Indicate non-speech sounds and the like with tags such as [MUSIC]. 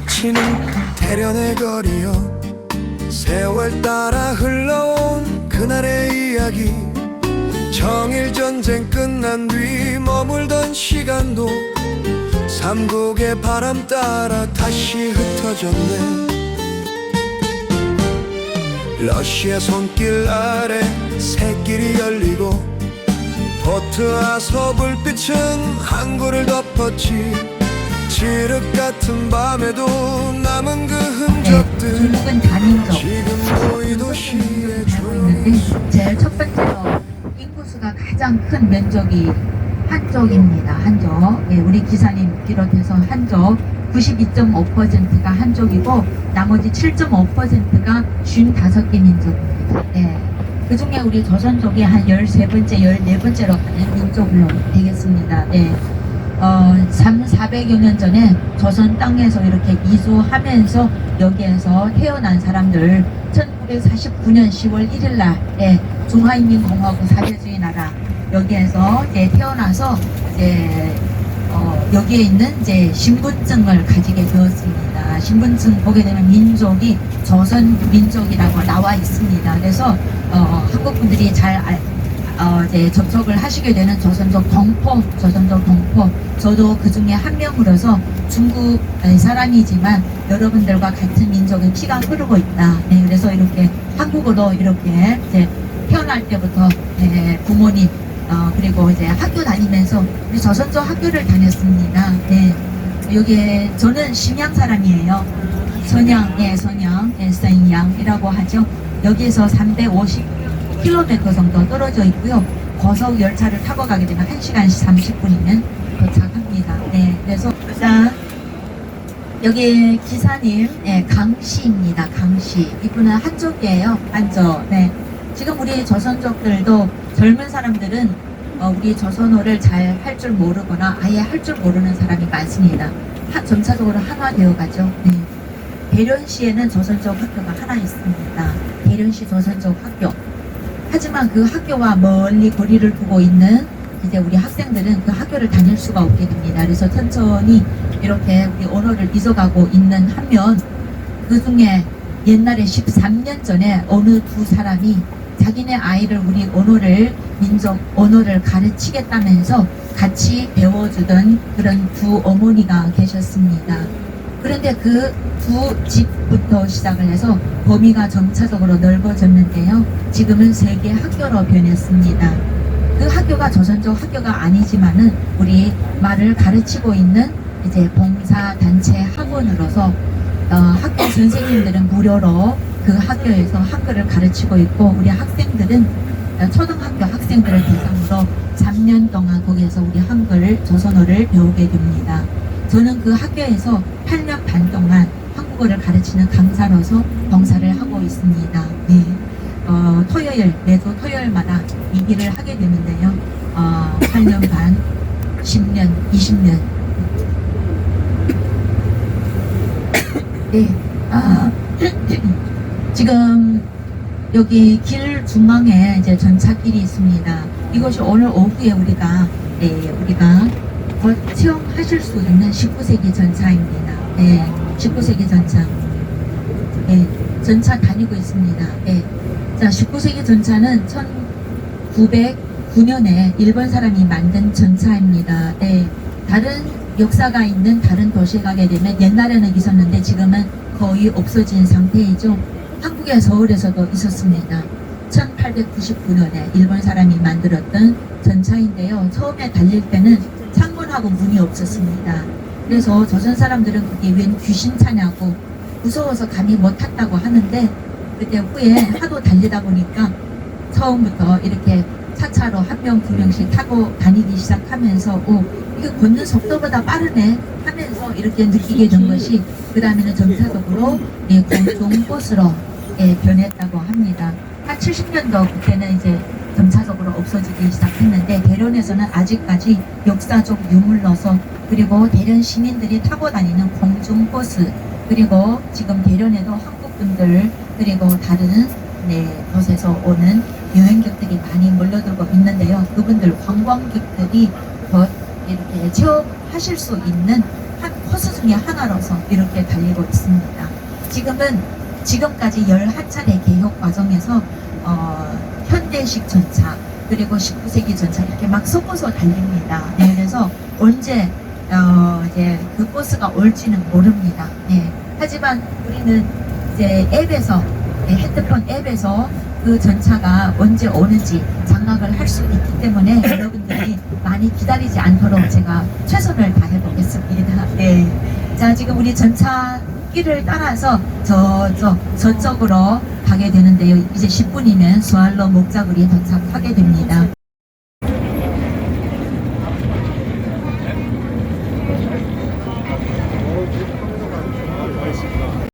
스치는 대련의 거리여 세월 따라 흘러온 그날의 이야기. 정일 전쟁 끝난 뒤 머물던 시간도 삼국의 바람 따라 다시 흩어졌네. 러시아 손길 아래 새길이 열리고 포트아서 불빛은 항구를 덮었지 칠흑 같은 밤에도 남은 그 네, 흔적들 중국은 이 도 시에 알고 조용히 있는데 제일 첫 번째로 인구수가 가장 큰 면적이 한족입니다. 한족. 예, 우리 기사님 비롯해서 한족 92.5%가 한족이고 나머지 7.5%가 55개 민족입니다. 예. 그 중에 우리 조선족이 한 13번째, 14번째로 가는 민족으로 되겠습니다. 예. 어, 3, 400여 년 전에 조선 땅에서 이렇게 이주하면서 여기에서 태어난 사람들 1949년 10월 1일 날에 중화인민공화국 사회주의 나라 여기에서 이제 태어나서 이제 어, 여기에 있는 이제 신분증을 가지게 되었습니다. 신분증 보게 되면 민족이 조선 민족이라고 나와 있습니다. 그래서 어, 한국 분들이 잘 알, 어, 이제 접촉을 하시게 되는 조선족 동포, 조선족 동포. 저도 그 중에 한 명으로서 중국 사람이지만 여러분들과 같은 민족의 피가 흐르고 있다. 네, 그래서 이렇게 한국어도 이렇게 이제 태어날 때부터 네, 부모님 어, 그리고 이제 학교 다니면서 우리 조선족 학교를 다녔습니다. 네, 여기에 저는 심양 사람이에요. 선양, 예, 선양, 예, 선양이라고 하죠. 여기에서 350km 정도 떨어져 있고요. 고속 열차를 타고 가게 되면 1시간 30분이면 도착합니다. 네, 그래서 일단 여기 기사님, 예, 강씨입니다. 강씨. 이분은 한족이에요. 한족. 네. 지금 우리 조선족들도 젊은 사람들은 어, 우리 조선어를 잘 할 줄 모르거나 아예 할 줄 모르는 사람이 많습니다. 하- 점차적으로 한화되어 가죠. 네. 대련시에는 조선족 학교가 하나 있습니다. 대련시 조선족 학교. 하지만 그 학교와 멀리 거리를 두고 있는 이제 우리 학생들은 그 학교를 다닐 수가 없게 됩니다. 그래서 천천히 이렇게 우리 언어를 잊어가고 있는 한면 그 중에 옛날에 13년 전에 어느 두 사람이 자기네 아이를 우리 언어를 민족 언어를 가르치겠다면서 같이 배워주던 그런 두 어머니가 계셨습니다. 그런데 그 두 집부터 시작을 해서 범위가 점차적으로 넓어졌는데요. 지금은 세계 학교로 변했습니다. 그 학교가 조선족 학교가 아니지만은 우리 말을 가르치고 있는 이제 봉사 단체 학원으로서 어, 학교 선생님들은 무료로 그 학교에서 한글을 가르치고 있고 우리 학생들은 어, 초등학교 학생들을 대상으로 3년 동안 거기에서 우리 한글 조선어를 배우게 됩니다. 저는 그 학교에서 8년 반 동안 한국어를 가르치는 강사로서 봉사를 하고 있습니다. 네. 어, 토요일, 매주 토요일마다 이 일을 하게 되는데요. 어, 8년 반, 10년, 20년. 네. 아, [COUGHS] 지금 여기 길 중앙에 이제 전차길이 있습니다. 이것이 오늘 오후에 우리가, 네, 우리가 곧 체험하실 수 있는 19세기 전차입니다. 네, 19세기 전차. 네, 전차 다니고 있습니다. 네. 자, 19세기 전차는 1909년에 일본 사람이 만든 전차입니다. 네. 다른 역사가 있는 다른 도시에 가게 되면 옛날에는 있었는데 지금은 거의 없어진 상태이죠. 한국의 서울에서도 있었습니다. 1899년에 일본 사람이 만들었던 전차인데요. 처음에 달릴 때는 창문하고 문이 없었습니다. 그래서 조선 사람들은 그게 웬 귀신 차냐고 무서워서 감히 못 탔다고 하는데 그때 후에 하도 달리다 보니까 처음부터 이렇게 차차로 한 명, 두 명씩 타고 다니기 시작하면서 오, 이게 걷는 속도보다 빠르네 하면서 이렇게 느끼게 된 것이 그 다음에는 점차적으로 예, 공중 버스로 예, 변했다고 합니다. 한 70년도 그때는 이제 점차적으로 없어지기 시작했는데 대련에서는 아직까지 역사적 유물로서 그리고 대련 시민들이 타고 다니는 공중버스 그리고 지금 대련에도 한국 분들 그리고 다른 네, 곳에서 오는 여행객들이 많이 몰려들고 있는데요. 그분들 관광객들이 곧 이렇게 체험하실 수 있는 한 코스 중에 하나로서 이렇게 달리고 있습니다. 지금은 지금까지 11차례 개혁 과정에서 어, 현대식 전차 그리고 19세기 전차 이렇게 막 섞어서 달립니다. 네, 그래서 언제 어, 이제 그 버스가 올지는 모릅니다. 네. 하지만 우리는 이제 앱에서 네, 핸드폰 앱에서 그 전차가 언제 오는지 장악을 할 수 있기 때문에 [COUGHS] 여러분들이 많이 기다리지 않도록 제가 최선을 다해 보겠습니다. 네. 자, 지금 우리 전차 길을 따라서 저, 저, 저쪽으로 가게 되는데요. 이제 10분이면 수알로 목자굴이 도착하게 됩니다.